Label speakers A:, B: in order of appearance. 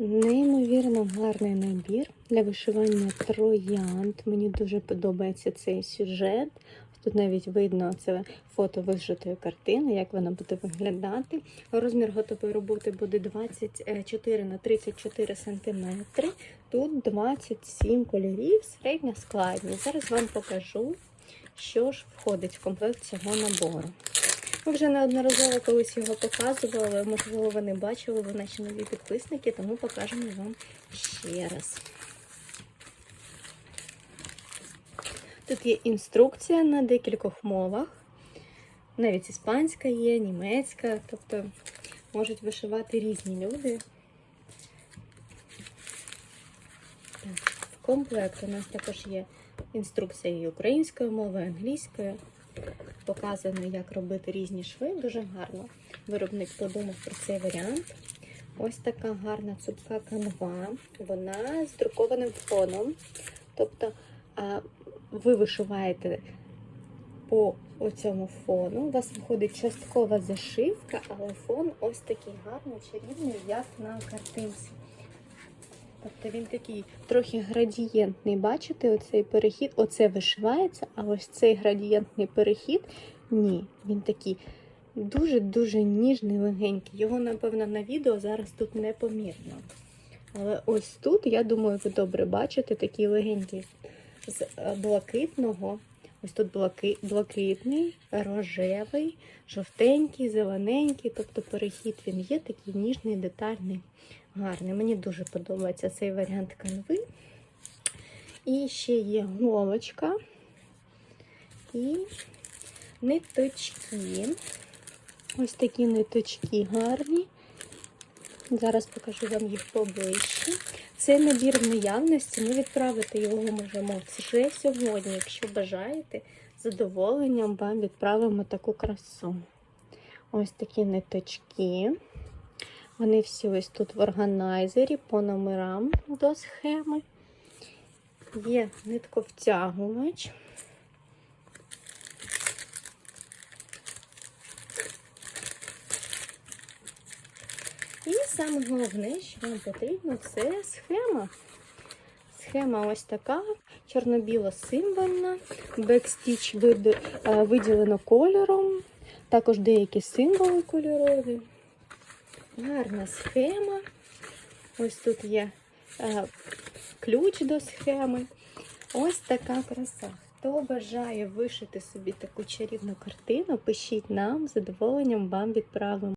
A: Неймовірно гарний набір для вишивання троянд. Мені дуже подобається цей сюжет. Тут навіть видно це фото вижитої картини, як вона буде виглядати. Розмір готової роботи буде 24 на 34 см. Тут 27 кольорів, середня складність. Зараз вам покажу, що ж входить в комплект цього набору. Ми вже неодноразово колись його показували, можливо, ви не бачили, ви наші нові підписники, тому покажемо вам ще раз. Тут є інструкція на декількох мовах. Навіть іспанська є, німецька, тобто можуть вишивати різні люди. Так, в комплект у нас також є інструкція і українською мовою, і англійською. Показано, як робити різні шви. Дуже гарно. Виробник подумав про цей варіант. Ось така гарна цупка канва. Вона з друкованим фоном. Тобто ви вишиваєте по цьому фону. У вас виходить часткова зашивка, але фон ось такий гарний, чарівний, як на картинці. Тобто він такий трохи градієнтний. Бачите, оцей перехід, оце вишивається, а ось цей градієнтний перехід ні, він такий дуже-дуже ніжний, легенький. Його, напевно, на відео зараз тут не помірно. Але ось тут, я думаю, ви добре бачите такий легенький з е, блакитного. Ось тут блаки, блакитний, рожевий, жовтенький, зелененький. Тобто перехід він є такий ніжний, детальний, гарний. Мені дуже подобається цей варіант канви. І ще є голочка і ниточки. Ось такі ниточки гарні. Зараз покажу вам їх поближче. Це набір в наявності. Ми відправити його можемо вже сьогодні. Якщо бажаєте, з задоволенням вам відправимо таку красу. Ось такі ниточки. Вони всі ось тут в органайзері по номерам до схеми. Є нитковтягувач. І саме головне, що вам потрібно, це схема. Схема ось така, чорно-біло символьна, бекстіч е, виділено кольором, також деякі символи кольорові. Гарна схема. Ось тут є е, ключ до схеми. Ось така краса. Хто бажає вишити собі таку чарівну картину, пишіть нам, з задоволенням вам відправимо.